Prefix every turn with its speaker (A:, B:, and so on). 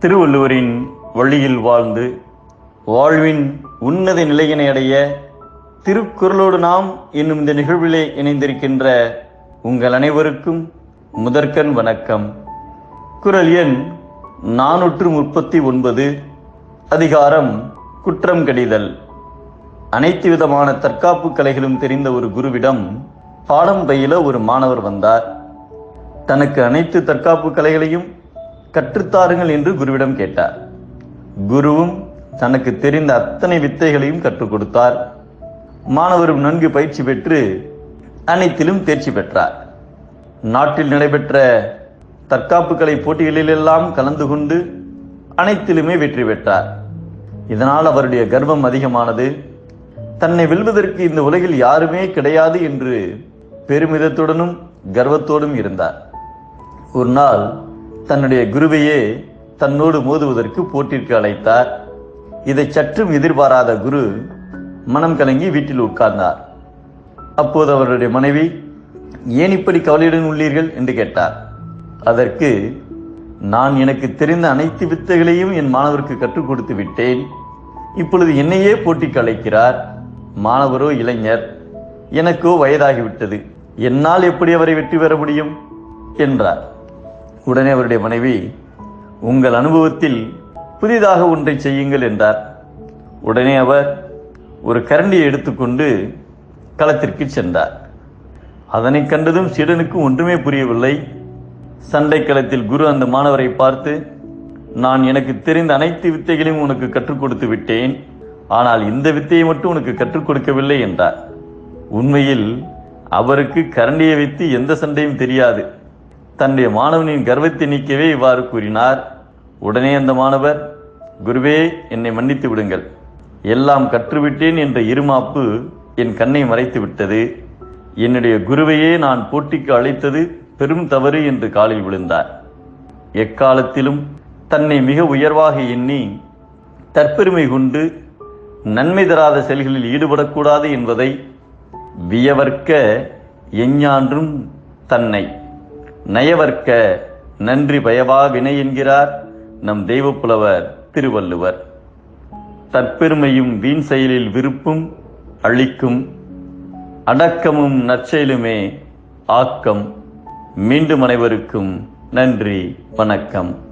A: திருவள்ளுவரின் வழியில் வாழ்ந்து வாழ்வின் உன்னத நிலையினை அடைய திருக்குறளோடு நாம் என்னும் இந்த நிகழ்விலே இணைந்திருக்கின்ற உங்கள் அனைவருக்கும் முதற்கண் வணக்கம். குரல் எண் நானூற்று முப்பத்தி ஒன்பது அதிகாரம் குற்றம் கடிதல். அனைத்து விதமான தற்காப்பு கலைகளும் தெரிந்த ஒரு குருவிடம் பாடம் பயில ஒரு மாணவர் வந்தார். தனக்கு அனைத்து தற்காப்பு கலைகளையும் கற்றுத்தாருங்கள் என்று குருவிடம் கேட்டார். குருவும் தனக்கு தெரிந்த அத்தனை வித்தைகளையும் கற்றுக் கொடுத்தார். மாணவரும் நன்கு பயிற்சி பெற்று அனைத்திலும் தேர்ச்சி பெற்றார். நாட்டில் நடைபெற்ற தற்காப்பு கலை போட்டிகளிலெல்லாம் கலந்து கொண்டு அனைத்திலுமே வெற்றி பெற்றார். இதனால் அவருடைய கர்வம் அதிகமானது. தன்னை வெல்வதற்கு இந்த உலகில் யாருமே கிடையாது என்று பெருமிதத்துடனும் கர்வத்தோடும் இருந்தார். ஒரு நாள் தன்னுடைய குருவையே தன்னோடு மோதுவதற்கு போட்டிற்கு அழைத்தார். இதை சற்றும் எதிர்பாராத குரு மனம் கலங்கி வீட்டில் உட்கார்ந்தார். அப்போது அவருடைய மனைவி ஏன் இப்படி கவலையுடன் உள்ளீர்கள்? என்று கேட்டார். அதற்கு நான் எனக்கு தெரிந்த அனைத்து வித்தைகளையும் என் மாணவருக்கு கற்றுக் கொடுத்து விட்டேன். இப்பொழுது என்னையே போட்டிக்கு அழைக்கிறார். மாணவரோ இளைஞர் எனக்கோ வயதாகிவிட்டது. என்னால் எப்படி அவரை வெற்றி பெற முடியும்? என்றார். உடனே அவருடைய மனைவி உங்கள் அனுபவத்தில் புதிதாக ஒன்றை செய்யுங்கள் என்றார். உடனே அவர் ஒரு கரண்டியை எடுத்துக்கொண்டு களத்திற்கு சென்றார். அதனை கண்டதும் சீடனுக்கு ஒன்றுமே புரியவில்லை. சண்டை களத்தில் குரு அந்த மாணவரை பார்த்து நான் எனக்கு தெரிந்த அனைத்து வித்தைகளையும் உனக்கு கற்றுக் கொடுத்து விட்டேன். ஆனால் இந்த வித்தையை மட்டும் உனக்கு கற்றுக் கொடுக்கவில்லை என்றார். உண்மையில் அவருக்கு கரண்டியை வைத்து எந்த சண்டையும் தெரியாது. தன்னுடைய மாணவனின் கர்வத்தை நீக்கவே இவ்வாறு கூறினார். உடனே அந்த மாணவர் குருவே என்னை மன்னித்து விடுங்கள். எல்லாம் கற்றுவிட்டேன் என்ற இருமாப்பு என் கண்ணை மறைத்து விட்டது. என்னுடைய குருவையே நான் போட்டிக்கு அழைத்தது பெரும் தவறு என்று காலில் விழுந்தார். எக்காலத்திலும் தன்னை மிக உயர்வாக எண்ணி தற்பெருமை கொண்டு நன்மை தராத செயல்களில் ஈடுபடக்கூடாது என்பதை வியவர்க்க எஞ்ஞான்றும் தன்னை நயவர்க்க நன்றி பயவா வினை என்கிறார் நம் தெய்வப்புலவர் திருவள்ளுவர். தற்பெருமையும் வீண் செயலில் விருப்பும் அழிக்கும் அடக்கமும் நற்செயலுமே ஆக்கம். மீண்டும் அனைவருக்கும் நன்றி வணக்கம்.